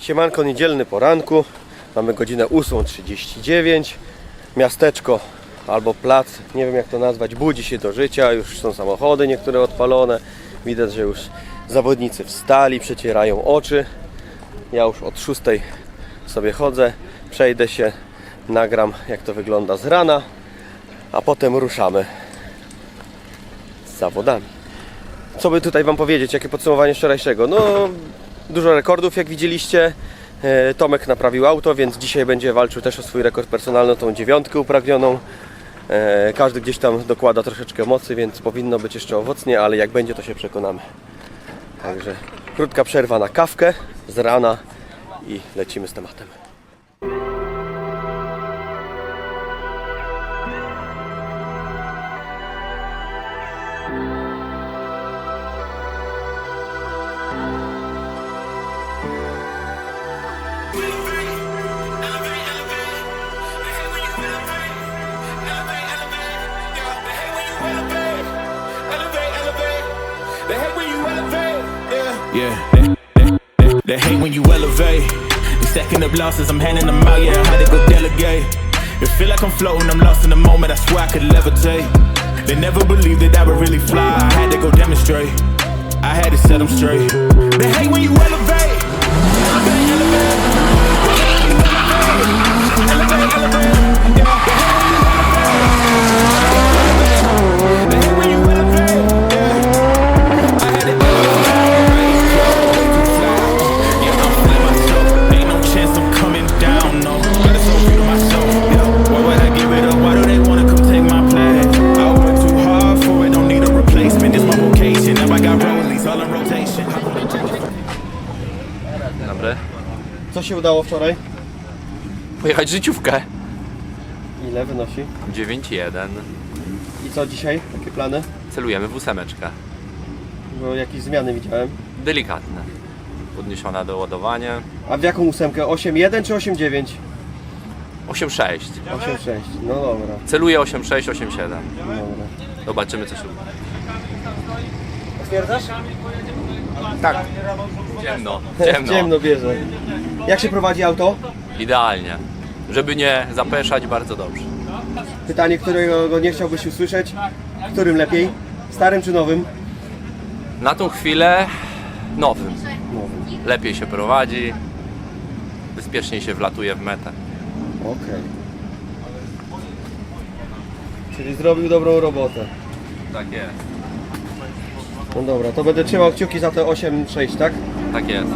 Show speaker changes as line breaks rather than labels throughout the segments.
Siemanko, niedzielny poranku. Mamy godzinę 8.39. Miasteczko albo plac, nie wiem jak to nazwać, budzi się do życia. Już są samochody niektóre odpalone. Widać, że już zawodnicy wstali, przecierają oczy. Ja już od 6 sobie chodzę, przejdę się, nagram jak to wygląda z rana, a potem ruszamy z zawodami. Co by tutaj Wam powiedzieć? Jakie podsumowanie wczorajszego? No, dużo rekordów, jak widzieliście. E, Tomek naprawił auto, więc dzisiaj będzie walczył też o swój rekord personalny, tą dziewiątkę upragnioną. E, Każdy gdzieś tam dokłada troszeczkę mocy, więc powinno być jeszcze owocnie, ale jak będzie, to się przekonamy. Także krótka przerwa na kawkę z rana i lecimy z tematem.
Yeah.
They, they, they, they hate when you elevate. They stacking up losses, I'm handing them out, yeah, I had to go delegate. It feel like I'm floating, I'm lost in the moment, I swear I could levitate. They never believed that I would really fly, I had to go demonstrate. I had to set them straight. They hate when you elevate. Elevate, elevate. Elevate, elevate.
Się udało wczoraj?
Pojechać życiówkę.
Ile wynosi?
9-1.
I co dzisiaj? Jakie plany?
Celujemy w ósemeczkę.
Bo jakieś zmiany widziałem.
Delikatne. Podniesiona do ładowania.
A w jaką ósemkę? 8.1 czy 8.9?
8-6.
8.6. No dobra,
Celuję 8-6, 8-7.
dobra.
Zobaczymy co się uda.
Potwierdzasz?
Tak. Ciemno. Ciemno.
Ciemno bierze. Jak się prowadzi auto?
Idealnie. Żeby nie zapeszać, bardzo dobrze.
Pytanie, którego nie chciałbyś usłyszeć. Którym lepiej? Starym czy nowym?
Na tą chwilę nowym.
Nowym.
Lepiej się prowadzi. Bezpieczniej się wlatuje w metę.
Okej. Czyli zrobił dobrą robotę.
Tak jest.
No dobra, to będę trzymał kciuki za te 8.6, tak?
Tak jest.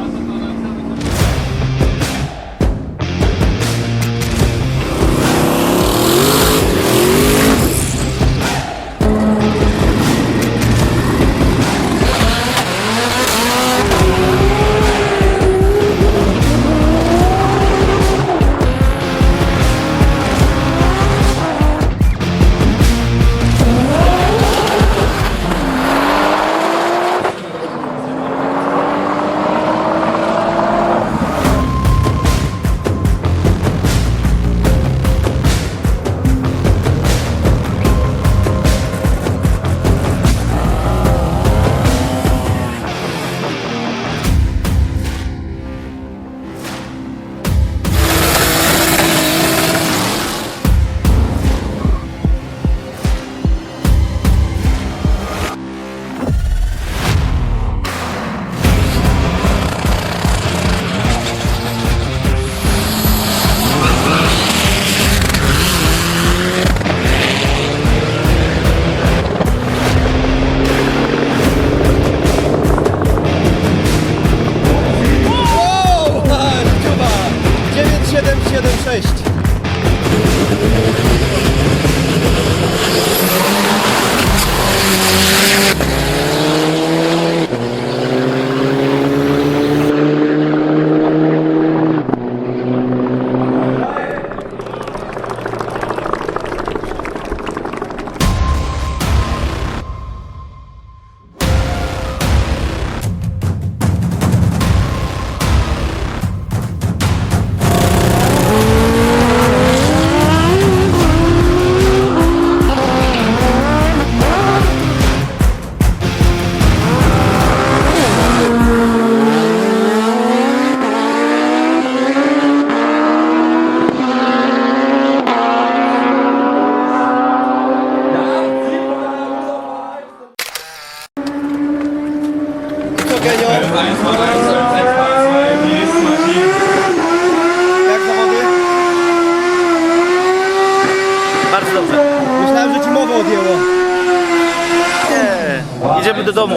Do domu.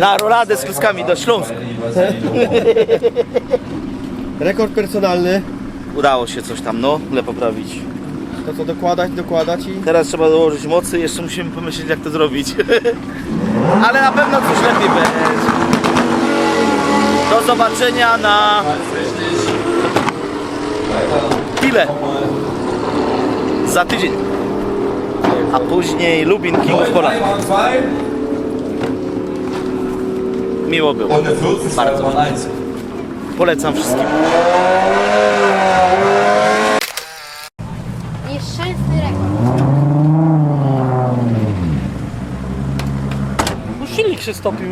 Na roladę z kluskami do Śląska.
Rekord personalny.
Udało się coś tam, no, le poprawić.
To co dokładać, dokładać i...
Teraz trzeba dołożyć mocy, jeszcze musimy pomyśleć jak to zrobić. Ale na pewno coś lepiej będzie. Do zobaczenia na... Tyle. Za tydzień. A później Lubin King of Poland. Miło było. Bardzo. Polecam wszystkim.
Nieszczęsny rekord.
No silnik się stopił.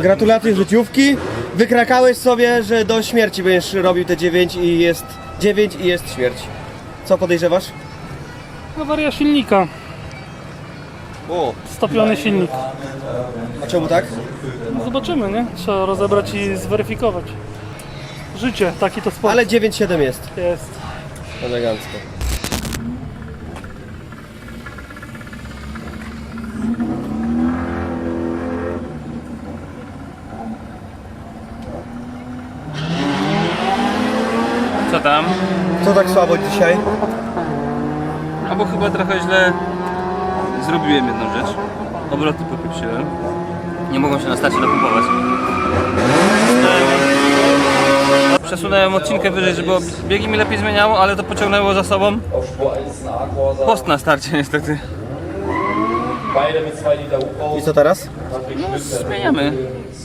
Gratulacje życiówki. Wykrakałeś sobie, że do śmierci będziesz robił te 9 i jest 9 i jest śmierć. Co podejrzewasz?
Awaria silnika.
O,
Stopiony silnik.
a czemu tak?
No zobaczymy, nie? Trzeba rozebrać i zweryfikować. Życie, taki to sport
Ale 9-7 jest.
jest.
Elegancko.
Co tam?
Co tak słabo dzisiaj?
A bo chyba trochę źle zrobiłem jedną rzecz. Obroty popieprzyłem. Nie mogą się na starcie napompować. Przesunąłem odcinkę wyżej, żeby biegi mi lepiej zmieniało, ale to pociągnęło za sobą post na starcie niestety.
I co teraz?
Zmieniamy.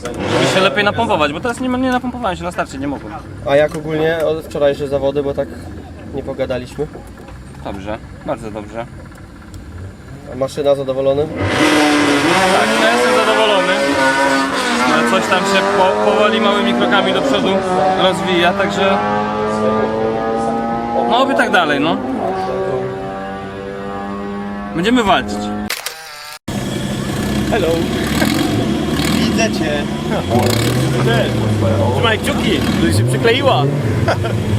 Żeby się lepiej napompować, bo teraz nie, nie napompowałem się na starcie, nie mogłem.
A jak ogólnie od wczorajsze zawody, bo tak nie pogadaliśmy.
Dobrze, bardzo dobrze.
A maszyna zadowolony?
Tak, ja jestem zadowolony. Ale Coś tam się po, powoli małymi krokami do przodu rozwija, także no oby tak dalej, no. Będziemy walczyć.
Widzę cię.
Trzymaj kciuki, żeby się przykleiła.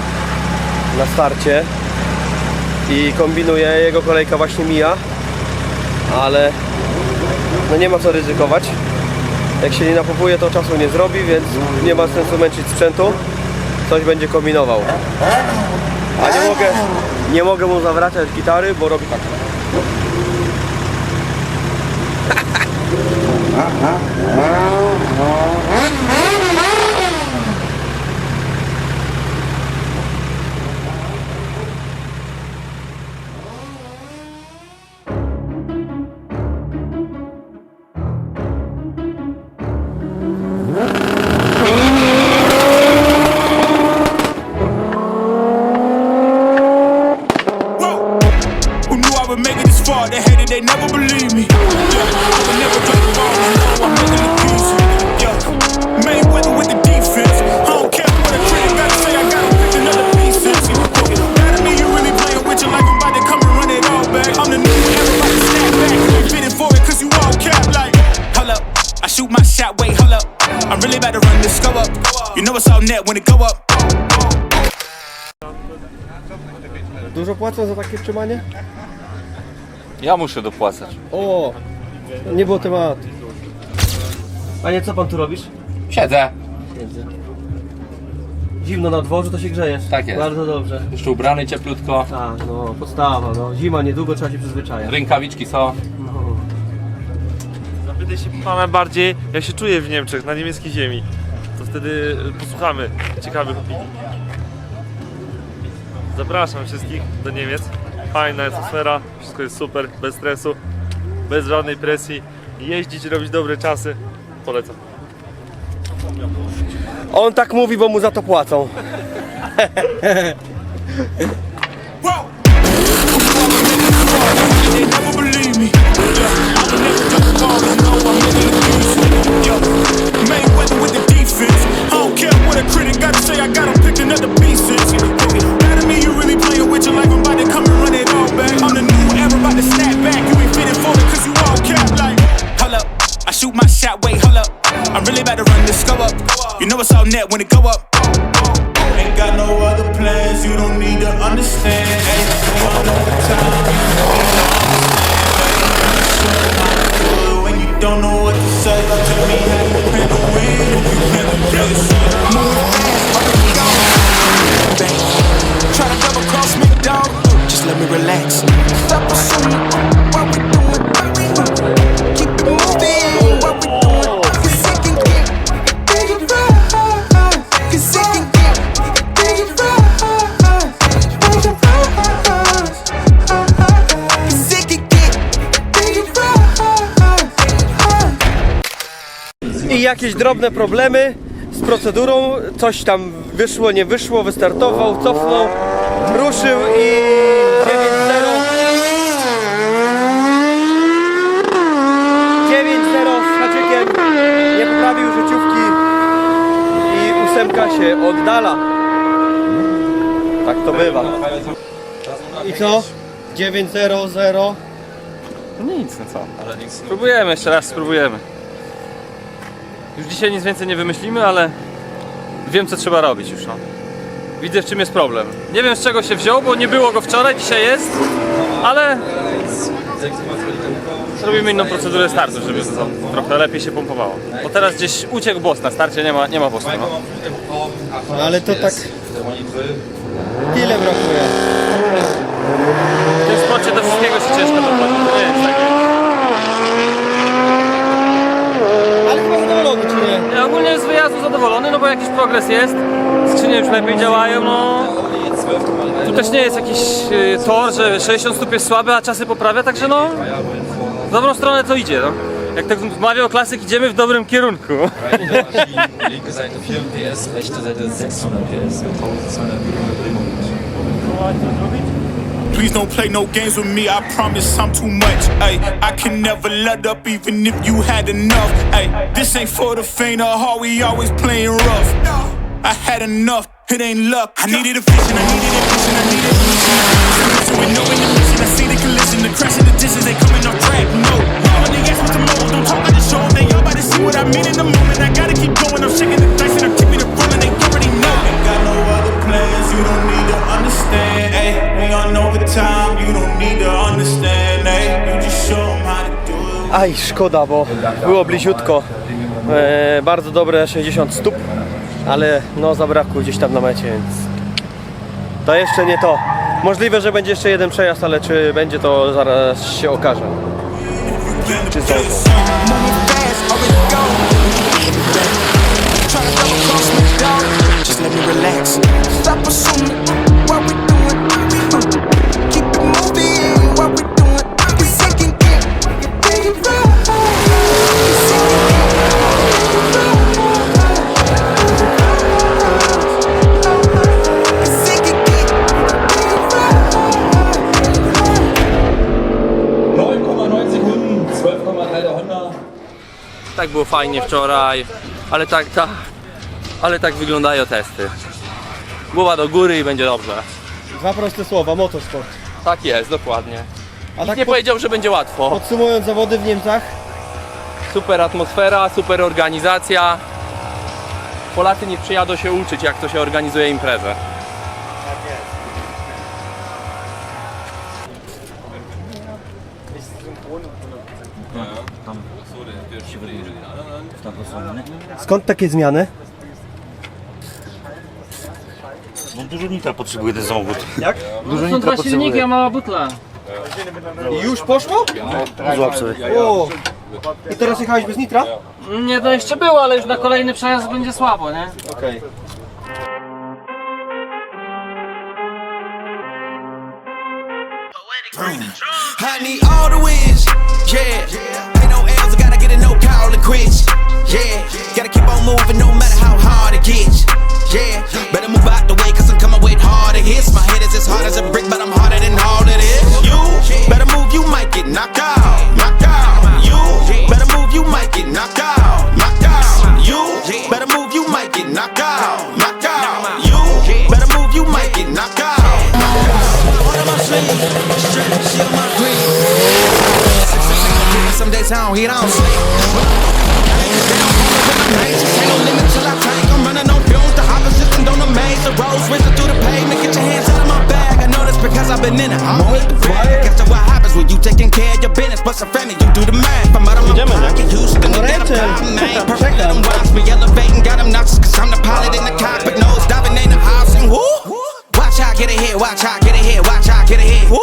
na starcie i kombinuje, jego kolejka właśnie mija, ale no nie ma co ryzykować. Jak się nie napompuje, to czasu nie zrobi, więc nie ma sensu męczyć sprzętu. Coś będzie kombinował. A nie mogę, nie mogę mu zawracać gitary, bo robi tak.
Whoa.
płacą za takie trzymanie?
Ja muszę dopłacać.
O, nie było tematu. Panie, co pan tu robisz?
Siedzę.
Siedzę. Zimno na dworzu, to się grzejesz.
Tak jest.
Bardzo dobrze.
Jeszcze ubrany cieplutko.
Tak, no, podstawa, no. Zima niedługo, trzeba się przyzwyczajać.
Rękawiczki są.
Zapytaj się pana bardziej, jak się czuje w Niemczech, na niemieckiej ziemi. To wtedy posłuchamy ciekawych opinii. Zapraszam wszystkich do Niemiec. Fajna jest atmosfera, wszystko jest super, bez stresu, bez żadnej presji. Jeździć, robić dobre czasy. Polecam.
On tak mówi, bo mu za to płacą.
Mayweather with the defense. I don't
care what a critic got to say, I got him picked another pieces. Net when it go up.
Jakieś drobne problemy z procedurą. Coś tam wyszło, nie wyszło, wystartował, cofnął, ruszył i 9-0. 9-0 z haczykiem. Nie poprawił życiówki i ósemka się oddala. Tak to bywa. I co? 9-0-0.
No nic, no co. Spróbujemy, jeszcze raz spróbujemy. Już dzisiaj nic więcej nie wymyślimy, ale wiem co trzeba robić już, no. Widzę w czym jest problem. Nie wiem z czego się wziął, bo nie było go wczoraj, dzisiaj jest, ale zrobimy inną procedurę startu, żeby to trochę lepiej się pompowało. Bo teraz gdzieś uciekł boss na starcie, nie ma, nie ma bossu, no.
No ale to tak... Tyle brakuje.
W tym sporcie do wszystkiego się ciężko dochodzi, to nie jest takie...
Ale chyba zadowolony czy nie?
Ja ogólnie z wyjazdu zadowolony, no bo jakiś progres jest, skrzynie już lepiej działają, no. Tu też nie jest jakiś y, tor, że 60 stóp jest słaby, a czasy poprawia, także no, w dobrą stronę to idzie, no. Jak tak mawiał klasyk, idziemy w dobrym kierunku.
Linke Seite 4 PS, rechte Seite 600 PS mit 1200 Drehmoment.
Please don't play no games with me, I promise I'm too much. Ay, I can never let up even if you had enough. Ay, this ain't for the faint of heart, we always playing rough. I had enough, it ain't luck. I needed a vision, I needed a vision, I needed a vision. So with no intermission, I see the collision, the crash and the distance, they coming off track. No,
Szkoda, bo było bliziutko. E, bardzo dobre 60 stóp, ale no zabrakło gdzieś tam na mecie, więc to jeszcze nie to. Możliwe, że będzie jeszcze jeden przejazd, ale czy będzie to zaraz się okaże. Czy.
Just let me relax. Stop assuming
fajnie wczoraj, ale tak, ta, ale tak wyglądają testy. Głowa do góry i będzie dobrze.
Dwa proste słowa, motorsport.
Tak jest, dokładnie.
A
Nikt
tak
nie
po,
powiedział, że będzie łatwo.
podsumując zawody w Niemcach,
Super atmosfera, super organizacja. Polacy nie przyjadą się uczyć, jak to się organizuje imprezę.
Skąd takie zmiany?
Dużo nitra potrzebuje ten samochód.
Jak?
Dużo nitra potrzebuje.
mała butla.
I już poszło?
Złap sobie.
O! I teraz jechałeś bez nitra?
Nie, to jeszcze było, ale już na kolejny przejazd będzie słabo, nie?
Okej.
I need all the wins, yeah. With the bag. Guess that's what happens when you taking care of your business. But some family, you do the math. I'm out of my pocket. Houston, you got a problem, man. Perfect, let them watch me elevating. Got them nauseous, cause I'm the pilot in the cockpit. Nose diving in the house and whoo. Watch out, get ahead, watch out, get ahead, watch out, get ahead. Woo.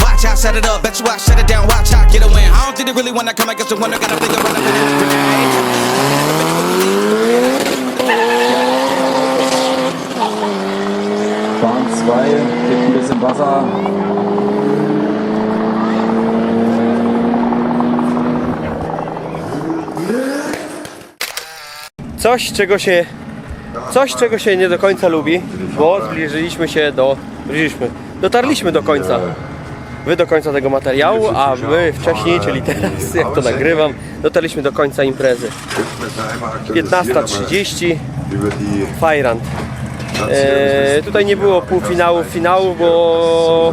Watch out, set it up, bet you I shut it down, watch out, get a win. I don't think they really wanna come against the one that got a bigger run up in this grenade.
Bahn 2, der Kuhl ist im Wasser.
Coś, czego się coś, czego się nie do końca lubi, bo zbliżyliśmy się do zbliżyliśmy, dotarliśmy do końca wy do końca tego materiału, a my wcześniej, czyli teraz, jak to nagrywam, dotarliśmy do końca imprezy. 15.30 Fajrant. E, tutaj nie było półfinałów, finału, bo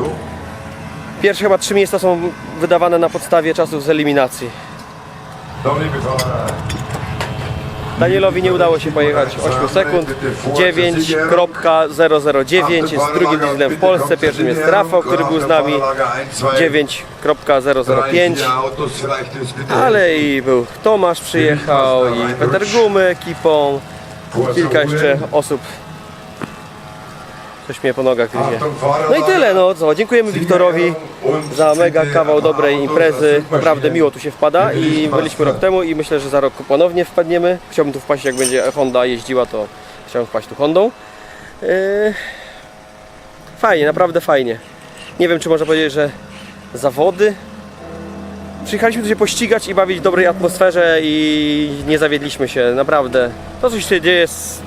pierwsze chyba trzy miejsca są wydawane na podstawie czasów z eliminacji. Danielowi nie udało się pojechać 8 sekund. 9.009 jest drugim dieslem w Polsce. Pierwszym jest Rafał, który był z nami. 9.005. Ale i był Tomasz przyjechał i Peter Gumy ekipą. Kilka jeszcze osób. Coś mnie po nogach gryzie. No i tyle, no co. Dziękujemy Wiktorowi za mega kawał dobrej imprezy. Naprawdę miło tu się wpada i byliśmy rok temu i myślę, że za rok ponownie wpadniemy. Chciałbym tu wpaść, jak będzie Honda jeździła, to chciałbym wpaść tu Hondą. Yy, Fajnie, naprawdę fajnie. Nie wiem, czy można powiedzieć, że zawody. Przyjechaliśmy tu się pościgać i bawić w dobrej atmosferze i nie zawiedliśmy się, naprawdę. To, co się dzieje z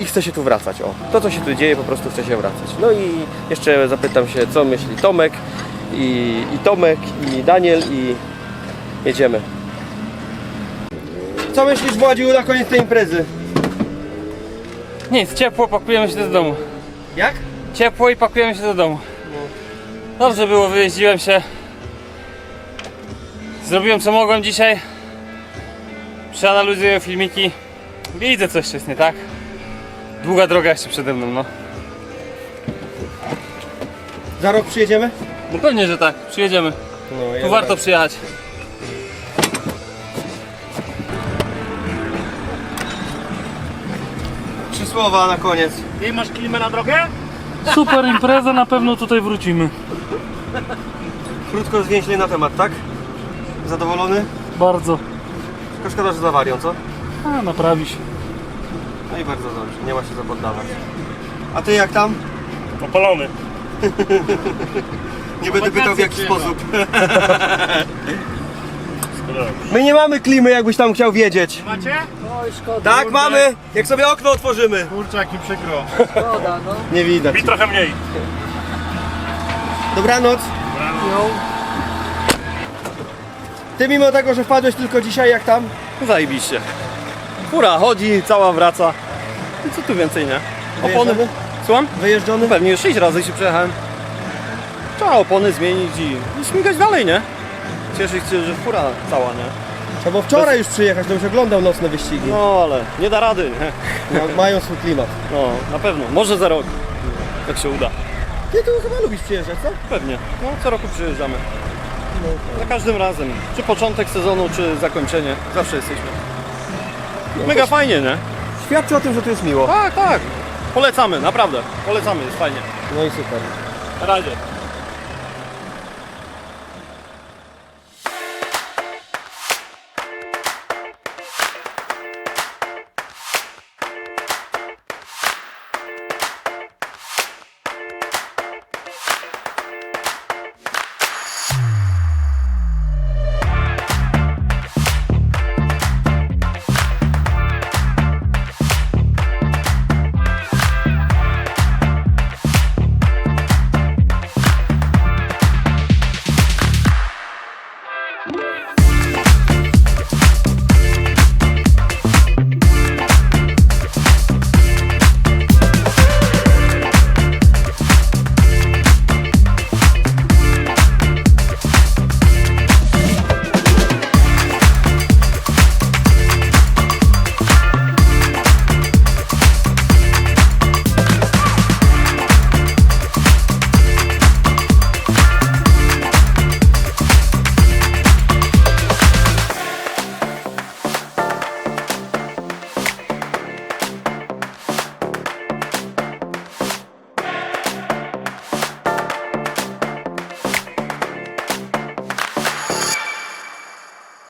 i chce się tu wracać. O, to co się tu dzieje, po prostu chce się wracać. No i jeszcze zapytam się, co myśli Tomek i, i Tomek i Daniel i jedziemy. Co myślisz Władziu na koniec tej imprezy?
Nic, ciepło, pakujemy się do domu.
Jak?
Ciepło i pakujemy się do domu. Dobrze było, wyjeździłem się. Zrobiłem co mogłem dzisiaj. Przeanalizuję filmiki. Widzę coś jest nie tak. Długa droga jeszcze przede mną, no.
Za rok przyjedziemy?
No pewnie, że tak. Przyjedziemy.
No,
Tu warto przyjechać.
Trzy słowa na koniec.
Super impreza, na pewno tutaj wrócimy.
Krótko zwięźle na temat, tak? Zadowolony?
Bardzo.
Tylko szkoda, że z awarią, co?
A, naprawi się.
No i bardzo dobrze, nie ma się co poddawać. A ty jak tam?
Opalony.
Nie będę pytał w jaki sposób. My nie mamy klimy, jakbyś tam chciał wiedzieć.
Macie?
Tak, mamy! Jak sobie okno otworzymy.
Kurczę, jak mi przykro.
Nie widać.
Mi trochę mniej.
Dobranoc. Ty mimo tego, że wpadłeś tylko dzisiaj, jak tam?
Zajebiście. Fura chodzi, cała wraca. I co tu więcej, nie? Opony.
Wyjeżdżony?
Słucham?
Wyjeżdżony?
Pewnie już 6 razy się przejechałem. Trzeba opony zmienić i, i śmigać dalej, nie? Cieszyć się, że fura cała, nie?
No bo wczoraj już przyjechać, to już oglądał nocne wyścigi.
No ale nie da rady, nie?
Ma- Mają swój klimat.
No, na pewno. Może za rok. Jak się uda.
Ty tu chyba lubisz przyjeżdżać, co?
Pewnie. No, co roku przyjeżdżamy. Za każdym razem. Czy początek sezonu, czy zakończenie. Zawsze jesteśmy. Mega fajnie, nie?
Świadczy o tym, że tu jest miło.
Tak, tak. Polecamy, naprawdę. Polecamy, jest fajnie.
No i super.
Na razie.